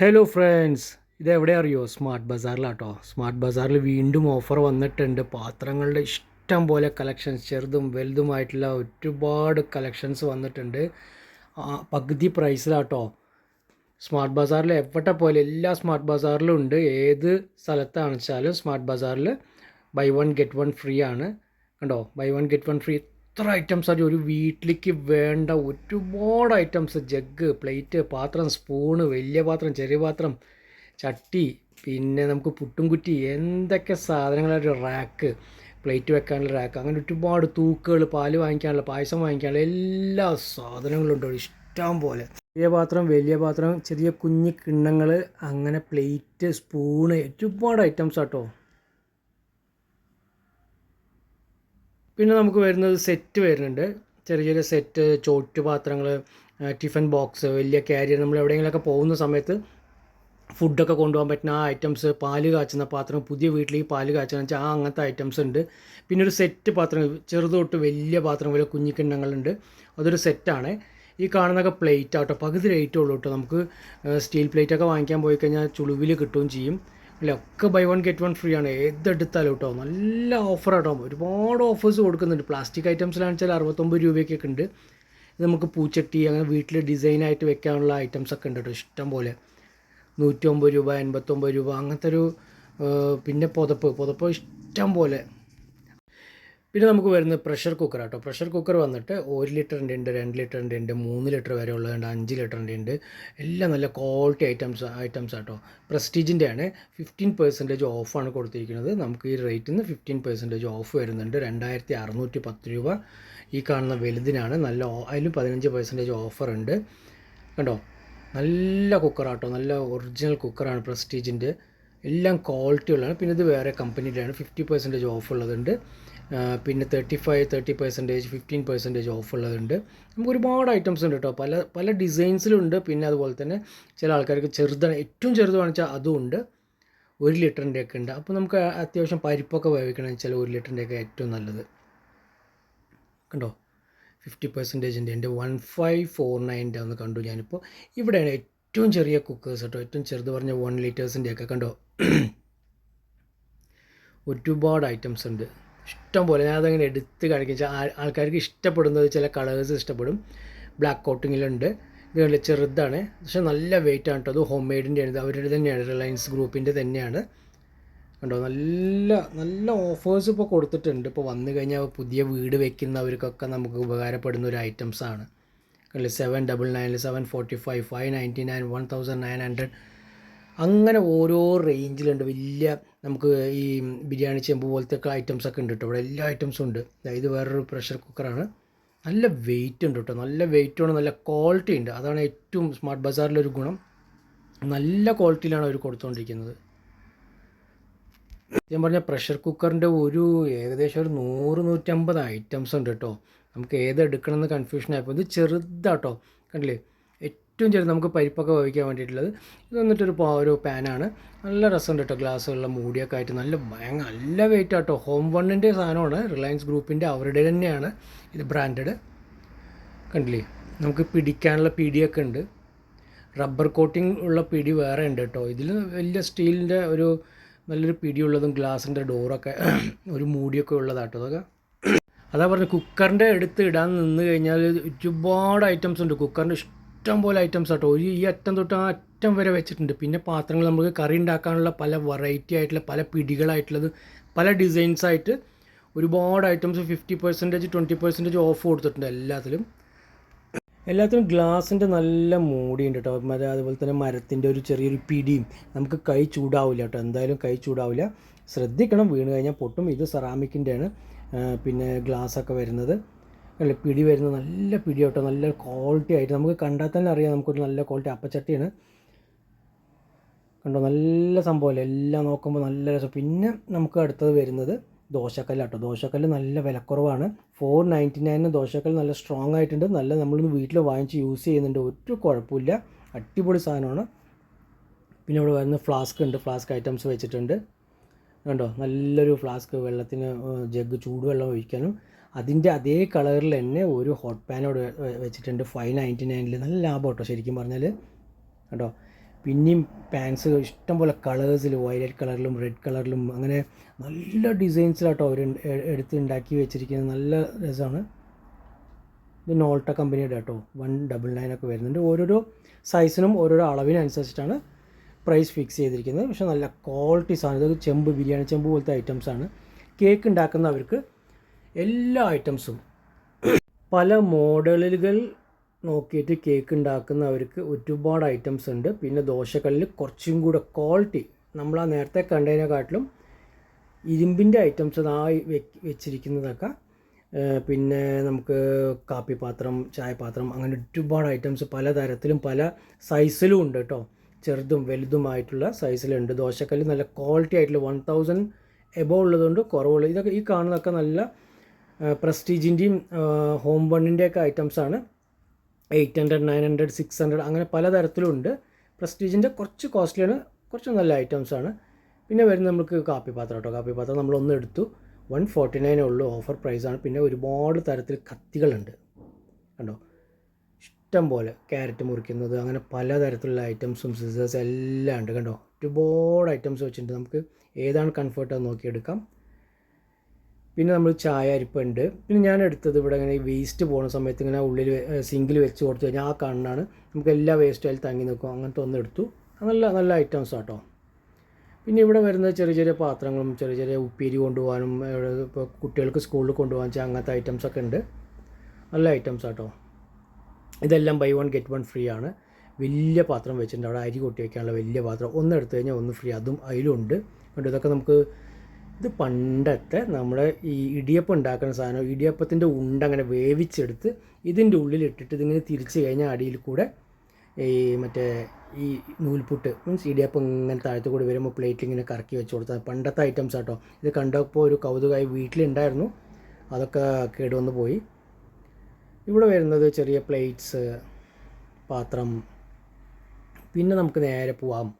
Hello friends ഇത് എവിടെ അറിയോ? സ്മാർട്ട് ബസാറിലാട്ടോ സ്മാർട്ട് ബസാറിൽ വീണ്ടും ഓഫർ വന്നിട്ടുണ്ട്. പാത്രങ്ങളുടെ ഇഷ്ടം പോലെ കളക്ഷൻസ് ചെറുതും വലുതുമായിട്ടുള്ള ഒരുപാട് കളക്ഷൻസ് വന്നിട്ടുണ്ട്. പകുതി പ്രൈസിലാട്ടോ സ്മാർട്ട് ബസാറിൽ എവിടെ പോലെ എല്ലാ സ്മാർട്ട് ബസാറിലും ഉണ്ട്. ഏത് സ്ഥലത്താണെച്ചാലും smart ബസാറിൽ buy one get one free ആണ്. കണ്ടോ? Buy one get one free എത്ര ഐറ്റംസ് ആണ് ഒരു വീട്ടിലേക്ക് വേണ്ട ഒരുപാട് ഐറ്റംസ് ജഗ് പ്ലേറ്റ് പാത്രം സ്പൂണ് വലിയ പാത്രം ചെറിയ പാത്രം ചട്ടി പിന്നെ നമുക്ക് പുട്ടും കുറ്റി എന്തൊക്കെ സാധനങ്ങളൊരു റാക്ക് പ്ലേറ്റ് വെക്കാനുള്ള റാക്ക് അങ്ങനെ ഒരുപാട് തൂക്കുകൾ പാൽ വാങ്ങിക്കാനുള്ള പായസം വാങ്ങിക്കാനുള്ള എല്ലാ സാധനങ്ങളും ഉണ്ട്. ഇഷ്ടം പോലെ. ചെറിയ പാത്രം വലിയ പാത്രം ചെറിയ കുഞ്ഞു കിണ്ണങ്ങൾ അങ്ങനെ പ്ലേറ്റ് സ്പൂണ് ഒരുപാട് ഐറ്റംസ് ആട്ടോ. പിന്നെ നമുക്ക് വരുന്നത് സെറ്റ് വരുന്നുണ്ട്. ചെറിയ ചെറിയ സെറ്റ് ചോറ്റ് പാത്രങ്ങൾ ടിഫിൻ ബോക്സ് വലിയ ക്യാരിയർ നമ്മൾ എവിടെയെങ്കിലുമൊക്കെ പോകുന്ന സമയത്ത് ഫുഡൊക്കെ കൊണ്ടുപോകാൻ പറ്റുന്ന ആ ഐറ്റംസ് പാൽ കാച്ചുന്ന പാത്രം പുതിയ വീട്ടിലേക്ക് പാൽ കാച്ചുന്ന വെച്ചാൽ ആ അങ്ങനത്തെ ഐറ്റംസ് ഉണ്ട്. പിന്നെ ഒരു സെറ്റ് പാത്രം ചെറുത് തൊട്ട് വലിയ പാത്രം പോലെ കുഞ്ഞിക്കിണ്ണങ്ങളുണ്ട്. അതൊരു സെറ്റാണ് ഈ കാണുന്നതൊക്കെ പ്ലേറ്റ് ആട്ടോ പകുതി റേറ്റേ ഉള്ളൂ കേട്ടോ നമുക്ക് സ്റ്റീൽ പ്ലേറ്റൊക്കെ വാങ്ങിക്കാൻ പോയി കഴിഞ്ഞാൽ ചുളുവിൽ കിട്ടുകയും ചെയ്യും. അല്ല ഒക്കെ buy one get one free ആണ്. ഏതെടുത്താലും കേട്ടോ നല്ല ഓഫർ ആട്ടോ. ഒരുപാട് ഓഫേഴ്സ് കൊടുക്കുന്നുണ്ട്. പ്ലാസ്റ്റിക് ഐറ്റംസിലാണെന്ന് വെച്ചാൽ അറുപത്തൊമ്പത് രൂപയ്ക്കൊക്കെ ഉണ്ട്. ഇത് നമുക്ക് പൂച്ചട്ടി അങ്ങനെ വീട്ടിൽ ഡിസൈനായിട്ട് വെക്കാനുള്ള ഐറ്റംസ് ഒക്കെ ഉണ്ട് കേട്ടോ ഇഷ്ടം പോലെ. നൂറ്റൊമ്പത് രൂപ എൺപത്തൊമ്പത് രൂപ അങ്ങനത്തെ ഒരു പിന്നെ പുതപ്പ്. പുതപ്പ് ഇഷ്ടം പോലെ. പിന്നെ നമുക്ക് വരുന്നത് പ്രഷർ കുക്കർ ആട്ടോ. പ്രഷർ കുക്കർ വന്നിട്ട് ഒരു ലിറ്ററിന്റെ ഉണ്ട് രണ്ട് ലിറ്ററിന്റെ ഉണ്ട് മൂന്ന് ലിറ്റർ വരെ ഉള്ളതുണ്ട് അഞ്ച് ലിറ്ററിന്റെ ഉണ്ട്. എല്ലാം നല്ല ക്വാളിറ്റി ഐറ്റംസ് ഐറ്റംസ് ആട്ടോ. പ്രസ്റ്റീജിന്റെ ആണ് ഫിഫ്റ്റീൻ പെർസെന്റേജ് ഓഫാണ് കൊടുത്തിരിക്കുന്നത്. നമുക്ക് ഈ റേറ്റിൽ നിന്ന് ഫിഫ്റ്റീൻ പെർസെന്റേജ് ഓഫ് വരുന്നുണ്ട്. രണ്ടായിരത്തി അറുന്നൂറ്റി പത്ത് രൂപ ഈ കാണുന്ന വലുതിനാണ്. നല്ല അതിലും പതിനഞ്ച് പെർസെന്റേജ് ഓഫർ ഉണ്ട്. കണ്ടോ? നല്ല കുക്കറാട്ടോ നല്ല ഒറിജിനൽ കുക്കറാണ് പ്രസ്റ്റീജിന്റെ എല്ലാം ക്വാളിറ്റി ഉള്ളതാണ്. പിന്നെ ഇത് വേറെ കമ്പനിയുടെയാണ് ഫിഫ്റ്റി പെർസെന്റേജ് ഓഫ് ഉള്ളതുണ്ട്. പിന്നെ thirty five thirty percentage fifteen percentage off ഉള്ളതുണ്ട്. നമുക്ക് ഒരുപാട് ഐറ്റംസ് ഉണ്ട് കേട്ടോ പല പല ഡിസൈൻസിലുണ്ട് പിന്നെ അതുപോലെ തന്നെ ചില ആൾക്കാർക്ക് ചെറുതാണ് ഏറ്റവും ചെറുത് വെച്ചാൽ അതും ഉണ്ട്. ഒരു ലിറ്ററിന്റെ ഒക്കെ ഉണ്ട്. അപ്പോൾ നമുക്ക് അത്യാവശ്യം പരിപ്പൊക്കെ വേവിക്കണമെന്ന് വെച്ചാൽ ഒരു ലിറ്ററിന്റെ ഒക്കെ ഏറ്റവും നല്ലത്. കണ്ടോ? ഫിഫ്റ്റി പെർസെന്റേജിന്റെ ഉണ്ട്. വൺ ഫൈവ് ഫോർ നയന്റെ ഒന്ന് കണ്ടു ഞാനിപ്പോൾ ഇവിടെയാണ് ഏറ്റവും ചെറിയ കുക്കേഴ്സ് കേട്ടോ ഏറ്റവും ചെറുത് പറഞ്ഞ വൺ ലിറ്റേഴ്സിന്റെ ഒക്കെ കണ്ടോ? ഒരുപാട് ഐറ്റംസ് ഉണ്ട്. ഇഷ്ടം പോലെ ഞാൻ അതങ്ങനെ എടുത്ത് കാണിക്കും. വെച്ചാൽ ആൾക്കാർക്ക് ഇഷ്ടപ്പെടുന്നത് ചില കളേഴ്സ് ഇഷ്ടപ്പെടും. ബ്ലാക്ക് കോട്ടിങ്ങിലുണ്ട്. ഇത് കണ്ടില്ലേ? ചെറുതാണ്. പക്ഷേ നല്ല വെയിറ്റ് ആണ് കേട്ടോ. അത് ഹോം മെയ്ഡിന്റെ ആണ് അവരുടെ തന്നെയാണ്. റിലയൻസ് ഗ്രൂപ്പിന്റെ തന്നെയാണ്. കണ്ടോ? നല്ല നല്ല ഓഫേഴ്സ് ഇപ്പോൾ കൊടുത്തിട്ടുണ്ട്. ഇപ്പോൾ വന്നു കഴിഞ്ഞാൽ പുതിയ വീട് വെക്കുന്നവർക്കൊക്കെ നമുക്ക് ഉപകാരപ്പെടുന്ന ഒരു ഐറ്റംസാണ് seven double nine seven forty five five ninety nine one thousand nine hundred അങ്ങനെ ഓരോ റേഞ്ചിലുണ്ട് വലിയ നമുക്ക് ഈ ബിരിയാണി ചെമ്പ് പോലത്തെ ഒക്കെ ഐറ്റംസ് ഒക്കെ ഉണ്ട് കേട്ടോ ഇവിടെ എല്ലാ ഐറ്റംസും ഉണ്ട്. ഇത് വേറൊരു പ്രഷർ കുക്കറാണ് നല്ല വെയിറ്റ് ഉണ്ട് കേട്ടോ നല്ല വെയിറ്റുമാണ് നല്ല ക്വാളിറ്റി ഉണ്ട്. അതാണ് ഏറ്റവും സ്മാർട്ട് ബസാറിലൊരു ഗുണം. നല്ല ക്വാളിറ്റിയിലാണ് അവർ കൊടുത്തുകൊണ്ടിരിക്കുന്നത് ഞാൻ പറഞ്ഞ പ്രഷർ കുക്കറിന്റെ ഒരു ഏകദേശം ഒരു നൂറ് നൂറ്റമ്പത് ഐറ്റംസ് ഉണ്ട് കേട്ടോ നമുക്ക് ഏത് എടുക്കണമെന്ന് കൺഫ്യൂഷൻ ആയപ്പോൾ ഇത് ചെറുതാട്ടോ കണ്ടില്ലേ? ഏറ്റവും ചെറിയ നമുക്ക് പരിപ്പൊക്കെ വഹിക്കാൻ വേണ്ടിയിട്ടുള്ളത്. ഇത് വന്നിട്ടൊരു ഒരു പാനാണ്. നല്ല രസമുണ്ട് കേട്ടോ ഗ്ലാസ്സുകളിലെ മൂടിയൊക്കെ ആയിട്ട്. നല്ല ഭയങ്കര നല്ല വെയിറ്റ് ആട്ടോ ഹോം വണ്ണിന്റെ സാധനമാണ്. റിലയൻസ് ഗ്രൂപ്പിന്റെ അവരുടെ തന്നെയാണ്. ഇത് ബ്രാൻഡഡ് കണ്ടില്ലേ? നമുക്ക് പിടിക്കാനുള്ള പിടിയൊക്കെ ഉണ്ട്. റബ്ബർ കോട്ടിംഗ് ഉള്ള പിടി വേറെ ഉണ്ട് കേട്ടോ ഇതിൽ വലിയ സ്റ്റീലിന്റെ ഒരു നല്ലൊരു പിടിയുള്ളതും ഗ്ലാസിന്റെ ഡോറൊക്കെ ഒരു മൂടിയൊക്കെ ഉള്ളതാട്ടോ അതൊക്കെ അതാ പറഞ്ഞു കുക്കറിന്റെ എടുത്ത് ഇടാൻ നിന്ന് കഴിഞ്ഞാൽ ഒരുപാട് ഐറ്റംസ് ഉണ്ട്. കുക്കറിന്റെ ഇഷ്ടം പോലെ ഐറ്റംസ് കേട്ടോ ഒരു ഈ അറ്റം തൊട്ട് ആ അറ്റം വരെ വെച്ചിട്ടുണ്ട്. പിന്നെ പാത്രങ്ങൾ നമുക്ക് കറി ഉണ്ടാക്കാനുള്ള പല വെറൈറ്റി ആയിട്ടുള്ള പല പിടികളായിട്ടുള്ളത് പല ഡിസൈൻസ് ആയിട്ട് ഒരുപാട് items fifty percentage twenty percentage off കൊടുത്തിട്ടുണ്ട് എല്ലാത്തിലും. എല്ലാത്തിനും ഗ്ലാസിന്റെ നല്ല മൂടിയുണ്ട് കേട്ടോ മര അതുപോലെ തന്നെ മരത്തിന്റെ ഒരു ചെറിയൊരു പിടിയും നമുക്ക് കൈ ചൂടാവില്ല കേട്ടോ എന്തായാലും കൈ ചൂടാവില്ല. ശ്രദ്ധിക്കണം. വീണ് കഴിഞ്ഞാൽ പൊട്ടും. ഇത് സെറാമിക്കിന്റെയാണ് പിന്നെ ഗ്ലാസ് ഒക്കെ വരുന്നത്. അല്ല പിടി വരുന്ന നല്ല പിടി കേട്ടോ. നല്ല ക്വാളിറ്റി ആയിട്ട്. നമുക്ക് കണ്ടാൽ തന്നെ അറിയാം നമുക്കൊരു നല്ല ക്വാളിറ്റി അപ്പച്ചട്ടിയാണ്. കണ്ടോ? നല്ല സംഭവമല്ലേ? എല്ലാം നോക്കുമ്പോൾ നല്ല രസം. പിന്നെ നമുക്ക് അടുത്തത് വരുന്നത് ദോശക്കല്ലാട്ടോ ദോശക്കല്ല് നല്ല വിലക്കുറവാണ്. ഫോർ നയന്റി നയനിന് ദോശക്കല്ല് നല്ല സ്ട്രോങ് ആയിട്ടുണ്ട്. നല്ല നമ്മളിന്ന് വീട്ടിൽ വാങ്ങിച്ച് യൂസ് ചെയ്യുന്നുണ്ട്. ഒരു കുഴപ്പമില്ല. അടിപൊളി സാധനമാണ്. പിന്നെ ഇവിടെ വരുന്ന ഫ്ലാസ്ക് ഉണ്ട്. ഫ്ലാസ്ക് ഐറ്റംസ് വെച്ചിട്ടുണ്ട്. കണ്ടോ? നല്ലൊരു ഫ്ലാസ്ക് വെള്ളത്തിന് ജഗ് ചൂടുവെള്ളം ഒഴിക്കാനും. അതിന്റെ അതേ കളറിൽ തന്നെ ഒരു ഹോട്ട് അവിടെ വെച്ചിട്ടുണ്ട്. ഫൈവ് നയന്റി നയനിൽ നല്ല ലാഭം കേട്ടോ ശരിക്കും പറഞ്ഞാൽ കേട്ടോ? പിന്നെയും പാൻസ് ഇഷ്ടംപോലെ കളേഴ്സിൽ വയലറ്റ് കളറിലും റെഡ് കളറിലും അങ്ങനെ നല്ല ഡിസൈൻസിലാട്ടോ അവർ എടുത്ത് ഉണ്ടാക്കി വെച്ചിരിക്കുന്നത്. നല്ല രസമാണ്. ഇത് നോൾട്ട കമ്പനിയുടെ കേട്ടോ. വൺ ഡബിൾ നയൻ ഒക്കെ വരുന്നുണ്ട്. ഓരോരോ സൈസിനും ഓരോരോ അളവിനനുസരിച്ചിട്ടാണ് പ്രൈസ് ഫിക്സ് ചെയ്തിരിക്കുന്നത്. പക്ഷേ നല്ല ക്വാളിറ്റി സാധനം. ഇത് ചെമ്പ് ബിരിയാണി ചെമ്പ് പോലത്തെ ഐറ്റംസാണ് കേക്ക് ഉണ്ടാക്കുന്നവർക്ക് എല്ലാ ഐറ്റംസും പല മോഡലുകൾ നോക്കിയിട്ട് കേക്ക് ഉണ്ടാക്കുന്നവർക്ക് ഒരുപാട് ഐറ്റംസ് ഉണ്ട്. പിന്നെ ദോശക്കല്ലിൽ കുറച്ചും കൂടെ ക്വാളിറ്റി നമ്മൾ ആ നേരത്തെ കണ്ടതിനെക്കാട്ടിലും ഇരുമ്പിന്റെ ഐറ്റംസ് ആ വെച്ചിരിക്കുന്നതൊക്കെ പിന്നെ നമുക്ക് കാപ്പിപാത്രം ചായപാത്രം അങ്ങനെ ഒരുപാട് ഐറ്റംസ് പല തരത്തിലും പല സൈസിലും ഉണ്ട് കേട്ടോ. ചെറുതും വലുതുമായിട്ടുള്ള സൈസിലുണ്ട് ദോശക്കല്ല് നല്ല ക്വാളിറ്റി ആയിട്ടുള്ള വൺ തൗസൻഡ് എബോ ഉള്ളതുകൊണ്ട് കുറവുള്ള ഇതൊക്കെ ഈ കാണുന്നതൊക്കെ നല്ല പ്രസ്റ്റീജിന്റെയും ഹോം ബണ്ണിന്റെയൊക്കെ ഐറ്റംസാണ് eight hundred nine hundred six hundred അങ്ങനെ പല തരത്തിലുണ്ട് പ്രസ്റ്റീജിന്റെ കുറച്ച് കോസ്റ്റ്ലിയാണ് കുറച്ച് നല്ല ഐറ്റംസാണ് പിന്നെ വരുന്ന നമുക്ക് കാപ്പി പാത്രം കേട്ടോ. കാപ്പി പാത്രം നമ്മളൊന്ന് എടുത്തു. വൺ ഫോർട്ടി നയനേ ഉള്ളൂ ഓഫർ പ്രൈസാണ് പിന്നെ ഒരുപാട് തരത്തിൽ കത്തികളുണ്ട്. കണ്ടോ? ഇഷ്ടം പോലെ ക്യാരറ്റ് മുറിക്കുന്നത് അങ്ങനെ പലതരത്തിലുള്ള ഐറ്റംസും സിസേഴ്സ് എല്ലാം ഉണ്ട്. കണ്ടോ? ഒരുപാട് ഐറ്റംസ് വെച്ചിട്ടുണ്ട്. നമുക്ക് ഏതാണ് കംഫർട്ട് നോക്കിയെടുക്കാം. പിന്നെ നമ്മൾ ചായ അരിപ്പുണ്ട്. പിന്നെ ഞാൻ എടുത്തത് ഇവിടെ ഇങ്ങനെ വേസ്റ്റ് പോകുന്ന സമയത്ത് ഇങ്ങനെ ഉള്ളിൽ സിങ്കിൽ വെച്ച് കൊടുത്തു കഴിഞ്ഞാൽ ആ കണ്ണാണ് നമുക്ക് എല്ലാ വേസ്റ്റും അതിൽ തങ്ങി നിൽക്കും അങ്ങനത്തെ ഒന്ന് എടുത്തു. നല്ല നല്ല ഐറ്റംസ് ആട്ടോ. പിന്നെ ഇവിടെ വരുന്ന ചെറിയ ചെറിയ പാത്രങ്ങളും ചെറിയ ചെറിയ ഉപ്പേരി കൊണ്ടുപോകാനും ഇപ്പോൾ കുട്ടികൾക്ക് സ്കൂളിൽ കൊണ്ടുപോകാൻ വെച്ചാൽ അങ്ങനത്തെ ഐറ്റംസ് ഒക്കെ ഉണ്ട്. നല്ല ഐറ്റംസ് ആട്ടോ. ഇതെല്ലാം buy one get one free ആണ്. വലിയ പാത്രം വെച്ചിട്ടുണ്ട്. അവിടെ അരി കൊട്ടി വയ്ക്കാനുള്ള വലിയ പാത്രം. ഒന്ന് എടുത്തു കഴിഞ്ഞാൽ ഒന്ന് ഫ്രീ അതും അതിലുണ്ട്. കണ്ടു? ഇതൊക്കെ നമുക്ക് ഇത് പണ്ടത്തെ നമ്മുടെ ഈ ഇടിയപ്പം ഉണ്ടാക്കുന്ന സാധനം ഇടിയപ്പത്തിന്റെ ഉണ്ട അങ്ങനെ വേവിച്ചെടുത്ത് ഇതിന്റെ ഉള്ളിലിട്ടിട്ട് ഇതിങ്ങനെ തിരിച്ച് കഴിഞ്ഞാൽ അടിയിൽ കൂടെ ഈ മറ്റേ ഈ നൂൽപുട്ട് മീൻസ് ഇടിയപ്പം ഇങ്ങനെ താഴത്ത് കൂടി വരുമ്പോൾ പ്ലേറ്റ് ഇങ്ങനെ കറക്കി വെച്ച് കൊടുത്താൽ പണ്ടത്തെ ഐറ്റംസ് ആട്ടോ. ഇത് കണ്ടപ്പോൾ ഒരു കൗതുകമായി വീട്ടിലുണ്ടായിരുന്നു. അതൊക്കെ കേടുവന്ന് പോയി. ഇവിടെ വരുന്നത് ചെറിയ പ്ലേറ്റ്സ് പാത്രം. പിന്നെ നമുക്ക് നേരെ പോവാം.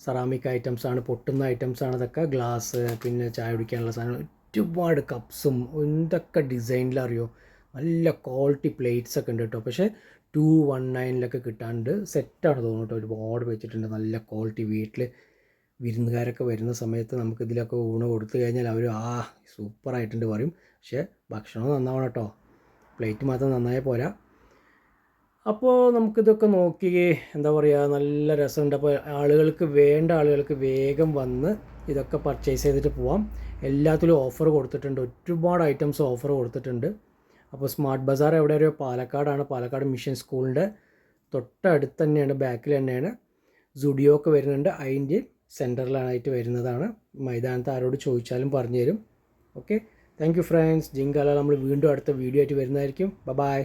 സെറാമിക് ഐറ്റംസ് ആണ് പൊട്ടുന്ന ഐറ്റംസ് ആണ് ഇതൊക്കെ ഗ്ലാസ് പിന്നെ ചായ കുടിക്കാനുള്ള സാധനം ഒരുപാട് കപ്സും എന്തൊക്കെ ഡിസൈനിലറിയോ നല്ല ക്വാളിറ്റി പ്ലേറ്റ്സ് ഒക്കെ ഉണ്ട് കേട്ടോ. പക്ഷേ ടു വൺ നയനിലൊക്കെ കിട്ടാണ്ട് സെറ്റാണ് തോന്നുന്നു ഒരുപാട് വെച്ചിട്ടുണ്ട്. നല്ല ക്വാളിറ്റി വീട്ടിൽ വിരുന്നുകാരൊക്കെ വരുന്ന സമയത്ത് നമുക്ക് ഇതിലൊക്കെ ഊണ് കൊടുത്തു കഴിഞ്ഞാൽ അവർ ആ സൂപ്പറായിട്ടുണ്ട് പറയും. പക്ഷേ ഭക്ഷണം നന്നാവണം കേട്ടോ. പ്ലേറ്റ് മാത്രം നന്നായാൽ പോരാ. അപ്പോൾ നമുക്കിതൊക്കെ നോക്കി എന്താ പറയുക നല്ല രസമുണ്ട്. അപ്പോൾ ആളുകൾക്ക് വേണ്ട ആളുകൾക്ക് വേഗം വന്ന് ഇതൊക്കെ പർച്ചേസ് ചെയ്തിട്ട് പോവാം. എല്ലാത്തിലും ഓഫർ കൊടുത്തിട്ടുണ്ട്. ഒരുപാട് ഐറ്റംസ് ഓഫർ കൊടുത്തിട്ടുണ്ട്. അപ്പോൾ സ്മാർട്ട് ബസാർ എവിടെ ഒരു പാലക്കാടാണ്. പാലക്കാട് മിഷൻ സ്കൂളിന്റെ തൊട്ടടുത്ത് തന്നെയാണ് ബാക്കിൽ തന്നെയാണ്. സുഡിയോ ഒക്കെ വരുന്നുണ്ട്. അതിന്റെ സെന്ററിലാണായിട്ട് വരുന്നതാണ്. മൈതാനത്ത് ആരോട് ചോദിച്ചാലും പറഞ്ഞു തരും ഓക്കെ താങ്ക് യു ഫ്രണ്ട്സ് ജിങ്കാല നമ്മൾ വീണ്ടും അടുത്ത വീഡിയോ ആയിട്ട് വരുന്നതായിരിക്കും. ബ ബായ്